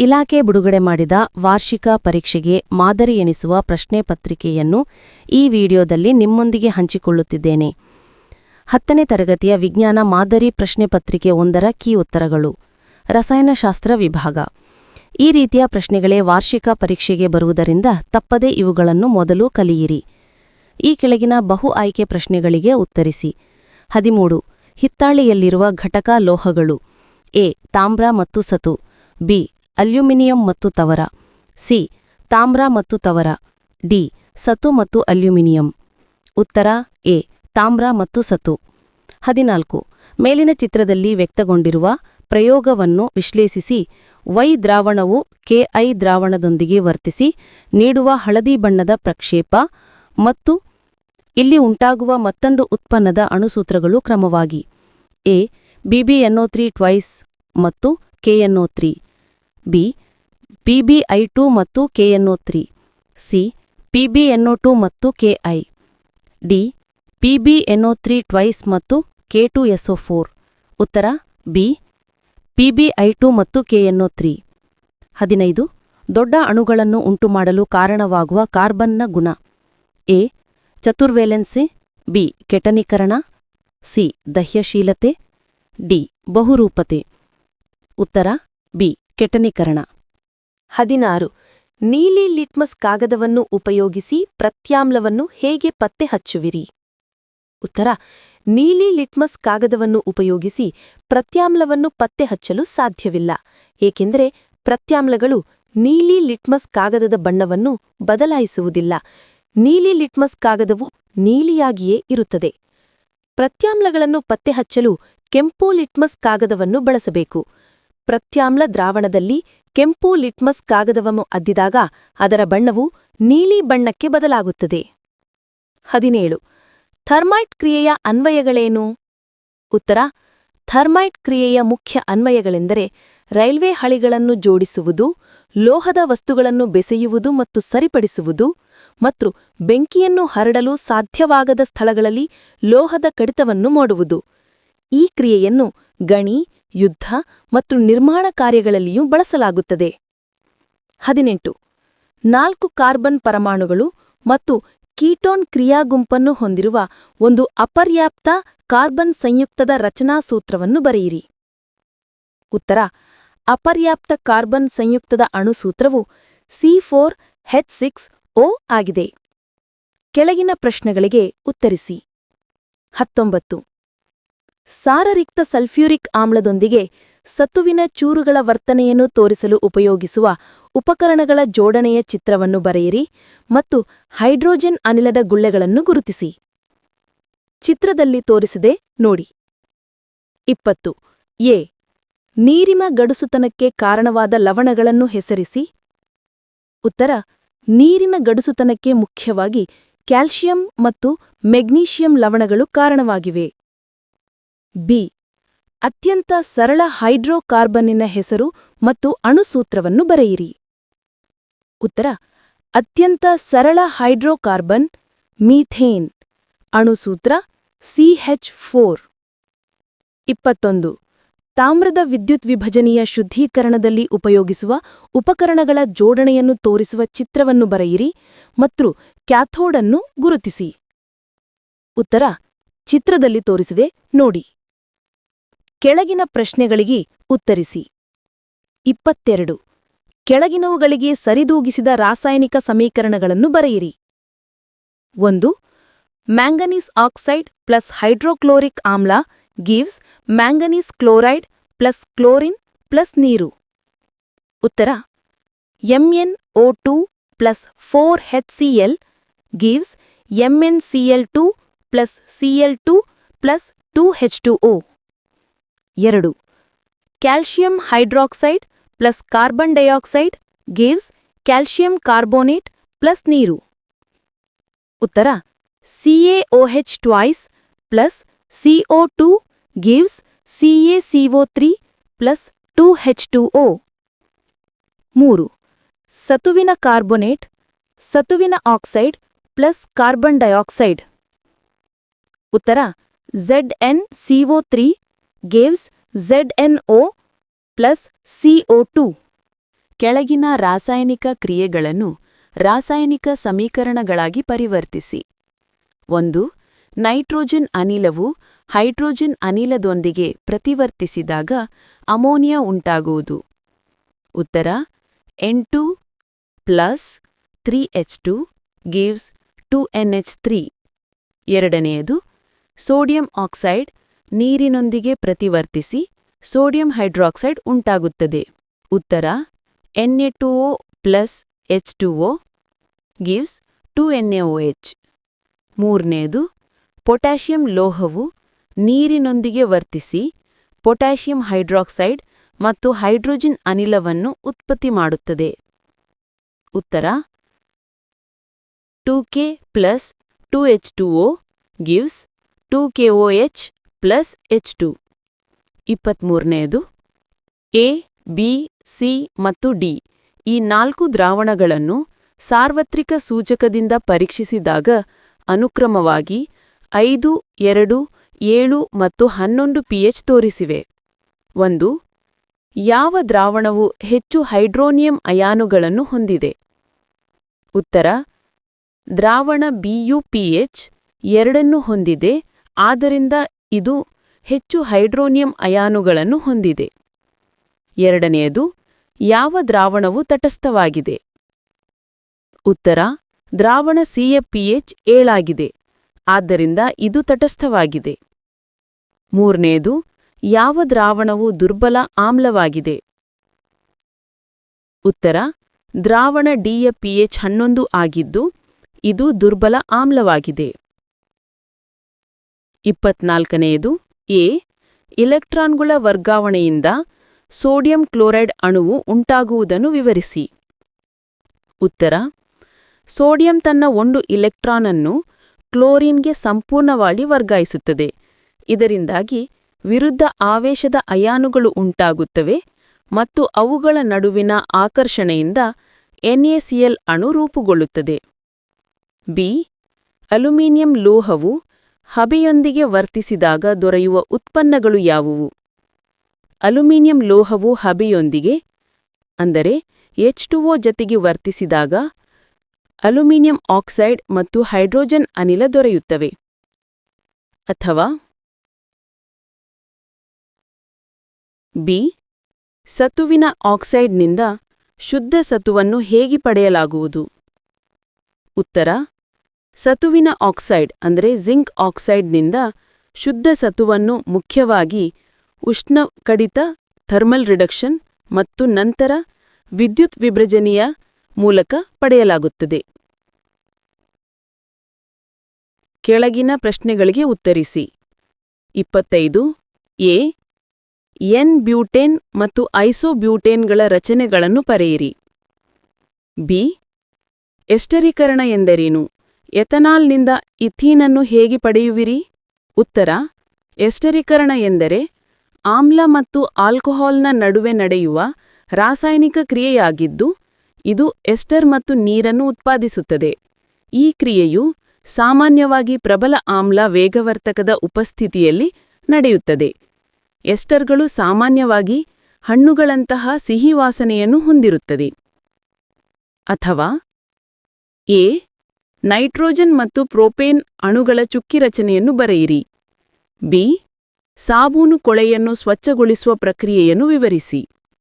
ಇಲಾಖೆ ಬಿಡುಗಡೆ ಮಾಡಿದ ವಾರ್ಷಿಕ ಪರೀಕ್ಷೆಗೆ ಮಾದರಿ ಎನಿಸುವ ಪ್ರಶ್ನೆ ಪತ್ರಿಕೆಯನ್ನು ಈ ವಿಡಿಯೋದಲ್ಲಿ ನಿಮ್ಮೊಂದಿಗೆ ಹಂಚಿಕೊಳ್ಳುತ್ತಿದ್ದೇನೆ. ಹತ್ತನೇ ತರಗತಿಯ ವಿಜ್ಞಾನ ಮಾದರಿ ಪ್ರಶ್ನೆ ಪತ್ರಿಕೆ ಒಂದರ ಕೀ ಉತ್ತರಗಳು. ರಸಾಯನಶಾಸ್ತ್ರ ವಿಭಾಗ. ಈ ರೀತಿಯ ಪ್ರಶ್ನೆಗಳೇ ವಾರ್ಷಿಕ ಪರೀಕ್ಷೆಗೆ ಬರುವುದರಿಂದ ತಪ್ಪದೆ ಇವುಗಳನ್ನು ಮೊದಲು ಕಲಿಯಿರಿ. ಈ ಕೆಳಗಿನ ಬಹು ಆಯ್ಕೆ ಪ್ರಶ್ನೆಗಳಿಗೆ ಉತ್ತರಿಸಿ. ಹದಿಮೂರು. ಹಿತ್ತಾಳೆಯಲ್ಲಿರುವ ಘಟಕ ಲೋಹಗಳು. ಎ. ತಾಮ್ರ ಮತ್ತು ಸತು. ಬಿ. ಅಲ್ಯೂಮಿನಿಯಂ ಮತ್ತು ತವರ. ಸಿ. ತಾಮ್ರ ಮತ್ತು ತವರ. ಡಿ. ಸತು ಮತ್ತು ಅಲ್ಯೂಮಿನಿಯಂ. ಉತ್ತರ. ಎ. ತಾಮ್ರ ಮತ್ತು ಸತು. ಹದಿನಾಲ್ಕು. ಮೇಲಿನ ಚಿತ್ರದಲ್ಲಿ ವ್ಯಕ್ತಗೊಂಡಿರುವ ಪ್ರಯೋಗವನ್ನು ವಿಶ್ಲೇಷಿಸಿ, ವೈ ದ್ರಾವಣವು ಕೆಐ ದ್ರಾವಣದೊಂದಿಗೆ ವರ್ತಿಸಿ, ನೀಡುವ ಹಳದಿ ಬಣ್ಣದ ಪ್ರಕ್ಷೇಪ ಮತ್ತು ಇಲ್ಲಿ ಉಂಟಾಗುವ ಮತ್ತೊಂದು ಉತ್ಪನ್ನದ ಅಣುಸೂತ್ರಗಳು ಕ್ರಮವಾಗಿ, A. B B N O three twice ಮತ್ತು K N O three. B P B I two ಮತ್ತು K N O three C P B N O two ಮತ್ತು K I D P B N O three twice ಮತ್ತು K two S O four ಉತ್ತರ, B P B I two ಮತ್ತು ಕೆಎನ್ಒ three ಹದಿನೈದು, ದೊಡ್ಡ ಅಣುಗಳನ್ನು ಉಂಟುಮಾಡಲು ಕಾರಣವಾಗುವ ಕಾರ್ಬನ್ನ ಗುಣ. ಎ, ಚತುರ್ವೇಲೆನ್ಸಿ. ಬಿ, ಕೆಟನೀಕರಣ. ಸಿ, ದಹ್ಯಶೀಲತೆ. ಡಿ, ಬಹುರೂಪತೆ. ಉತ್ತರ, ಬಿ ಕೆಟನೀಕರಣ. ಹದಿನಾರು. ನೀಲಿ ಲಿಟ್ಮಸ್ ಕಾಗದವನ್ನು ಉಪಯೋಗಿಸಿ ಪ್ರತ್ಯಾಮ್ಲವನ್ನು ಹೇಗೆ ಪತ್ತೆ ಹಚ್ಚುವಿರಿ? ಉತ್ತರ. ನೀಲಿ ಲಿಟ್ಮಸ್ ಕಾಗದವನ್ನು ಉಪಯೋಗಿಸಿ ಪ್ರತ್ಯಾಮ್ಲವನ್ನು ಪತ್ತೆ ಹಚ್ಚಲು ಸಾಧ್ಯವಿಲ್ಲ. ಏಕೆಂದರೆ ಪ್ರತ್ಯಾಮ್ಲಗಳು ನೀಲಿ ಲಿಟ್ಮಸ್ ಕಾಗದದ ಬಣ್ಣವನ್ನು ಬದಲಾಯಿಸುವುದಿಲ್ಲ. ನೀಲಿ ಲಿಟ್ಮಸ್ ಕಾಗದವು ನೀಲಿಯಾಗಿಯೇ ಇರುತ್ತದೆ. ಪ್ರತ್ಯಾಮ್ಲಗಳನ್ನು ಪತ್ತೆಹಚ್ಚಲು ಕೆಂಪು ಲಿಟ್ಮಸ್ ಕಾಗದವನ್ನು ಬಳಸಬೇಕು. ಪ್ರತ್ಯಾಮ್ಲ ದ್ರಾವಣದಲ್ಲಿ ಕೆಂಪು ಲಿಟ್ಮಸ್ ಕಾಗದವನ್ನು ಅದ್ದಿದಾಗ ಅದರ ಬಣ್ಣವು ನೀಲಿ ಬಣ್ಣಕ್ಕೆ ಬದಲಾಗುತ್ತದೆ. ಹದಿನೇಳು. ಥರ್ಮೈಟ್ ಕ್ರಿಯೆಯ ಅನ್ವಯಗಳೇನು? ಉತ್ತರ. ಥರ್ಮೈಟ್ ಕ್ರಿಯೆಯ ಮುಖ್ಯ ಅನ್ವಯಗಳೆಂದರೆ ರೈಲ್ವೆ ಹಳಿಗಳನ್ನು ಜೋಡಿಸುವುದು, ಲೋಹದ ವಸ್ತುಗಳನ್ನು ಬೆಸೆಯುವುದು ಮತ್ತು ಸರಿಪಡಿಸುವುದು ಮತ್ತು ಬೆಂಕಿಯನ್ನು ಹರಡಲು ಸಾಧ್ಯವಾಗದ ಸ್ಥಳಗಳಲ್ಲಿ ಲೋಹದ ಕಡಿತವನ್ನು ಮಾಡುವುದು. ಈ ಕ್ರಿಯೆಯನ್ನು ಗಣಿ ಯುದ್ಧ ಮತ್ತು ನಿರ್ಮಾಣ ಕಾರ್ಯಗಳಲ್ಲಿಯೂ ಬಳಸಲಾಗುತ್ತದೆ. ಹದಿನೆಂಟು. ನಾಲ್ಕು ಕಾರ್ಬನ್ ಪರಮಾಣುಗಳು ಮತ್ತು ಕೀಟೋನ್ ಕ್ರಿಯಾಗುಂಪನ್ನು ಹೊಂದಿರುವ ಒಂದು ಅಪರ್ಯಾಪ್ತ ಕಾರ್ಬನ್ ಸಂಯುಕ್ತದ ರಚನಾ ಸೂತ್ರವನ್ನು ಬರೆಯಿರಿ. ಉತ್ತರ. ಅಪರ್ಯಾಪ್ತ ಕಾರ್ಬನ್ ಸಂಯುಕ್ತದ ಅಣುಸೂತ್ರವು C four H six O ಆಗಿದೆ. ಕೆಳಗಿನ ಪ್ರಶ್ನೆಗಳಿಗೆ ಉತ್ತರಿಸಿ. ಹತ್ತೊಂಬತ್ತು. ಸಾರರಿಕ್ತ ಸಲ್ಫ್ಯೂರಿಕ್ ಆಮ್ಲದೊಂದಿಗೆ ಸತ್ತುವಿನ ಚೂರುಗಳ ವರ್ತನೆಯನ್ನು ತೋರಿಸಲು ಉಪಯೋಗಿಸುವ ಉಪಕರಣಗಳ ಜೋಡಣೆಯ ಚಿತ್ರವನ್ನು ಬರೆಯಿರಿ ಮತ್ತು ಹೈಡ್ರೋಜನ್ ಅನಿಲದ ಗುಳ್ಳೆಗಳನ್ನು ಗುರುತಿಸಿ. ಚಿತ್ರದಲ್ಲಿ ತೋರಿಸಿದೆ ನೋಡಿ. ಇಪ್ಪತ್ತು. ಎ. ನೀರಿನ ಗಡುಸುತನಕ್ಕೆ ಕಾರಣವಾದ ಲವಣಗಳನ್ನು ಹೆಸರಿಸಿ. ಉತ್ತರ. ನೀರಿನ ಗಡುಸುತನಕ್ಕೆ ಮುಖ್ಯವಾಗಿ ಕ್ಯಾಲ್ಸಿಯಂ ಮತ್ತು ಮೆಗ್ನೀಷಿಯಂ ಲವಣಗಳು ಕಾರಣವಾಗಿವೆ. ಬಿ. ಅತ್ಯಂತ ಸರಳ ಹೈಡ್ರೋಕಾರ್ಬನ್ನಿನ ಹೆಸರು ಮತ್ತು ಅಣುಸೂತ್ರವನ್ನು ಬರೆಯಿರಿ. ಉತ್ತರ. ಅತ್ಯಂತ ಸರಳ ಹೈಡ್ರೋಕಾರ್ಬನ್ ಮೀಥೇನ್. ಅಣುಸೂತ್ರ ಸಿಹೆಚ್ ಫೋರ್. ಇಪ್ಪತ್ತೊಂದು. ತಾಮ್ರದ ವಿದ್ಯುತ್ ವಿಭಜನೆಯ ಶುದ್ಧೀಕರಣದಲ್ಲಿ ಉಪಯೋಗಿಸುವ ಉಪಕರಣಗಳ ಜೋಡಣೆಯನ್ನು ತೋರಿಸುವ ಚಿತ್ರವನ್ನು ಬರೆಯಿರಿ ಮತ್ತು ಕ್ಯಾಥೋಡನ್ನು ಗುರುತಿಸಿ. ಉತ್ತರ. ಚಿತ್ರದಲ್ಲಿ ತೋರಿಸಿದೆ, ನೋಡಿ. ಕೆಳಗಿನ ಪ್ರಶ್ನೆಗಳಿಗೆ ಉತ್ತರಿಸಿ. ಇಪ್ಪತ್ತೆರಡು. ಕೆಳಗಿನವುಗಳಿಗೆ ಸರಿದೂಗಿಸಿದ ರಾಸಾಯನಿಕ ಸಮೀಕರಣಗಳನ್ನು ಬರೆಯಿರಿ. ಒಂದು. ಮ್ಯಾಂಗನೀಸ್ ಆಕ್ಸೈಡ್ ಪ್ಲಸ್ ಹೈಡ್ರೋಕ್ಲೋರಿಕ್ ಆಮ್ಲ gives manganese chloride plus chlorine plus ನೀರು. ಉತ್ತರ. M N O two plus four H C L gives M N C L two plus C L two plus two H two O ಎರಡು. Calcium hydroxide plus carbon dioxide gives calcium carbonate plus ನೀರು. ಉತ್ತರ C A O H twice plus C O two gives C A C O three plus two H two O ಮೂರು, ಸತುವಿನ carbonate ಸತುವಿನ oxide plus carbon dioxide. ಉತ್ತರ Z N C O three gives ZNO plus C O two ಕೆಳಗಿನ ರಾಸಾಯನಿಕ ಕ್ರಿಯೆಗಳನ್ನು ರಾಸಾಯನಿಕ ಸಮೀಕರಣಗಳಾಗಿ ಪರಿವರ್ತಿಸಿ. ಒಂದು, ನೈಟ್ರೋಜನ್ ಅನಿಲವು ಹೈಡ್ರೋಜನ್ ಅನಿಲದೊಂದಿಗೆ ಪ್ರತಿವರ್ತಿಸಿದಾಗ ಅಮೋನಿಯಾ ಉಂಟಾಗುವುದು. ಉತ್ತರ N two plus three H two gives two three ಎರಡನೆಯದು, ಸೋಡಿಯಂ ಆಕ್ಸೈಡ್ ನೀರಿನೊಂದಿಗೆ ಪ್ರತಿವರ್ತಿಸಿ ಸೋಡಿಯಂ ಹೈಡ್ರಾಕ್ಸೈಡ್ ಉಂಟಾಗುತ್ತದೆ. ಉತ್ತರ N A two O plus H two O, gives two N A O H ಮೂರನೆಯದು ಪೊಟ್ಯಾಷಿಯಂ ಲೋಹವು ನೀರಿನೊಂದಿಗೆ ವರ್ತಿಸಿ ಪೊಟ್ಯಾಷಿಯಂ ಹೈಡ್ರಾಕ್ಸೈಡ್ ಮತ್ತು ಹೈಡ್ರೋಜನ್ ಅನಿಲವನ್ನು ಉತ್ಪತ್ತಿ ಮಾಡುತ್ತದೆ. ಉತ್ತರ, two K plus two H two O, gives two K O H plus H two. ಇಪ್ಪತ್ಮೂರನೆಯದು A, B, C ಮತ್ತು ಡಿ. ಈ ನಾಲ್ಕು ದ್ರಾವಣಗಳನ್ನು ಸಾರ್ವತ್ರಿಕ ಸೂಚಕದಿಂದ ಪರೀಕ್ಷಿಸಿದಾಗ ಅನುಕ್ರಮವಾಗಿ ಐದು, ಎರಡು, ಏಳು ಮತ್ತು ಹನ್ನೊಂದು ಪಿಎಚ್ ತೋರಿಸಿವೆ. ಒಂದು, ಯಾವ ದ್ರಾವಣವು ಹೆಚ್ಚು ಹೈಡ್ರೋನಿಯಂ ಅಯಾನುಗಳನ್ನು ಹೊಂದಿದೆ? ಉತ್ತರ, ದ್ರಾವಣ ಬಿಯು ಪಿಎಚ್ ಎರಡನ್ನು ಹೊಂದಿದೆ, ಆದ್ದರಿಂದ ಇದು ಹೆಚ್ಚು ಹೈಡ್ರೋನಿಯಂ ಅಯಾನುಗಳನ್ನು ಹೊಂದಿದೆ. ಎರಡನೆಯದು, ಯಾವ ದ್ರಾವಣವು ತಟಸ್ಥವಾಗಿದೆ? ಉತ್ತರ, ದ್ರಾವಣ ಸಿಯ ಪಿಎಚ್ ಏಳಾಗಿದೆ, ಆದ್ದರಿಂದ ಇದು ತಟಸ್ಥವಾಗಿದೆ. ಮೂರನೆಯದು, ಯಾವ ದ್ರಾವಣವು ದುರ್ಬಲ ಆಮ್ಲವಾಗಿದೆ? ಉತ್ತರ, ದ್ರಾವಣ ಡಿಯ ಪಿಎಚ್ ಹನ್ನೊಂದು ಆಗಿದ್ದು, ಇದು ದುರ್ಬಲ ಆಮ್ಲವಾಗಿದೆ. ಇಪ್ಪತ್ನಾಲ್ಕನೆಯದು, ಎ, ಇಲೆಕ್ಟ್ರಾನ್ಗಳ ವರ್ಗಾವಣೆಯಿಂದ ಸೋಡಿಯಂ ಕ್ಲೋರೈಡ್ ಅಣುವು ಉಂಟಾಗುವುದನ್ನು ವಿವರಿಸಿ. ಉತ್ತರ, ಸೋಡಿಯಂ ತನ್ನ ಒಂದು ಇಲೆಕ್ಟ್ರಾನ್ ಅನ್ನು ಕ್ಲೋರಿನ್ಗೆ ಸಂಪೂರ್ಣವಾಗಿ ವರ್ಗಾಯಿಸುತ್ತದೆ. ಇದರಿಂದಾಗಿ ವಿರುದ್ಧ ಆವೇಶದ ಅಯಾನುಗಳು ಉಂಟಾಗುತ್ತವೆ ಮತ್ತು ಅವುಗಳ ನಡುವಿನ ಆಕರ್ಷಣೆಯಿಂದ ಎನ್ಎಸಿಎಲ್ ಅಣು ರೂಪುಗೊಳ್ಳುತ್ತದೆ. ಬಿ, ಅಲ್ಯೂಮಿನಿಯಂ ಲೋಹವು ಹಬೆಯೊಂದಿಗೆ ವರ್ತಿಸಿದಾಗ ದೊರೆಯುವ ಉತ್ಪನ್ನಗಳು ಯಾವುವು? ಅಲ್ಯೂಮಿನಿಯಂ ಲೋಹವು ಹಬೆಯೊಂದಿಗೆ, ಅಂದರೆ ಎಚ್ ಟುಒ ಜತೆಗೆ ವರ್ತಿಸಿದಾಗ ಅಲ್ಯೂಮಿನಿಯಂ ಆಕ್ಸೈಡ್ ಮತ್ತು ಹೈಡ್ರೋಜನ್ ಅನಿಲ ದೊರೆಯುತ್ತವೆ. ಅಥವಾ ಬಿ ಸತುವಿನ ಆಕ್ಸೈಡ್ನಿಂದ ಶುದ್ಧ ಸತುವನ್ನು ಹೇಗೆ ಪಡೆಯಲಾಗುವುದು? ಉತ್ತರ ಸತುವಿನ ಆಕ್ಸೈಡ್ ಅಂದರೆ ಜಿಂಕ್ ಆಕ್ಸೈಡ್ನಿಂದ ಶುದ್ಧ ಸತುವನ್ನು ಮುಖ್ಯವಾಗಿ ಉಷ್ಣ ಕಡಿತ, ಥರ್ಮಲ್ ರಿಡಕ್ಷನ್ ಮತ್ತು ನಂತರ ವಿದ್ಯುತ್ ವಿಭಜನೆಯ ಮೂಲಕ ಪಡೆಯಲಾಗುತ್ತದೆ. ಕೆಳಗಿನ ಪ್ರಶ್ನೆಗಳಿಗೆ ಉತ್ತರಿಸಿ. ಇಪ್ಪತ್ತೈದು, ಎ, ಎನ್ ಬ್ಯೂಟೇನ್ ಮತ್ತು ಐಸೋಬ್ಯೂಟೇನ್ಗಳ ರಚನೆಗಳನ್ನು ಪರೆಯಿರಿ ಬಿ ಎಸ್ಟರೀಕರಣ ಎಂದರೇನು? ಎಥನಾಲ್ನಿಂದ ಇಥೀನನ್ನು ಹೇಗೆ ಪಡೆಯುವಿರಿ? ಉತ್ತರ, ಎಸ್ಟರೀಕರಣ ಎಂದರೆ ಆಮ್ಲ ಮತ್ತು ಆಲ್ಕೋಹಾಲ್ನ ನಡುವೆ ನಡೆಯುವ ರಾಸಾಯನಿಕ ಕ್ರಿಯೆಯಾಗಿದ್ದು, ಇದು ಎಸ್ಟರ್ ಮತ್ತು ನೀರನ್ನು ಉತ್ಪಾದಿಸುತ್ತದೆ. ಈ ಕ್ರಿಯೆಯು ಸಾಮಾನ್ಯವಾಗಿ ಪ್ರಬಲ ಆಮ್ಲ ವೇಗವರ್ತಕದ ಉಪಸ್ಥಿತಿಯಲ್ಲಿ ನಡೆಯುತ್ತದೆ. ಎಸ್ಟರ್ಗಳು ಸಾಮಾನ್ಯವಾಗಿ ಹಣ್ಣುಗಳಂತಹ ಸಿಹಿ ವಾಸನೆಯನ್ನು ಹೊಂದಿರುತ್ತದೆ. ಅಥವಾ ಎ ನೈಟ್ರೋಜನ್ ಮತ್ತು ಪ್ರೋಪೇನ್ ಅಣುಗಳ ಚುಕ್ಕಿ ರಚನೆಯನ್ನು ಬರೆಯಿರಿ. ಬಿ. ಸಾಬೂನು ಕೊಳೆಯನ್ನು ಸ್ವಚ್ಛಗೊಳಿಸುವ ಪ್ರಕ್ರಿಯೆಯನ್ನು ವಿವರಿಸಿ.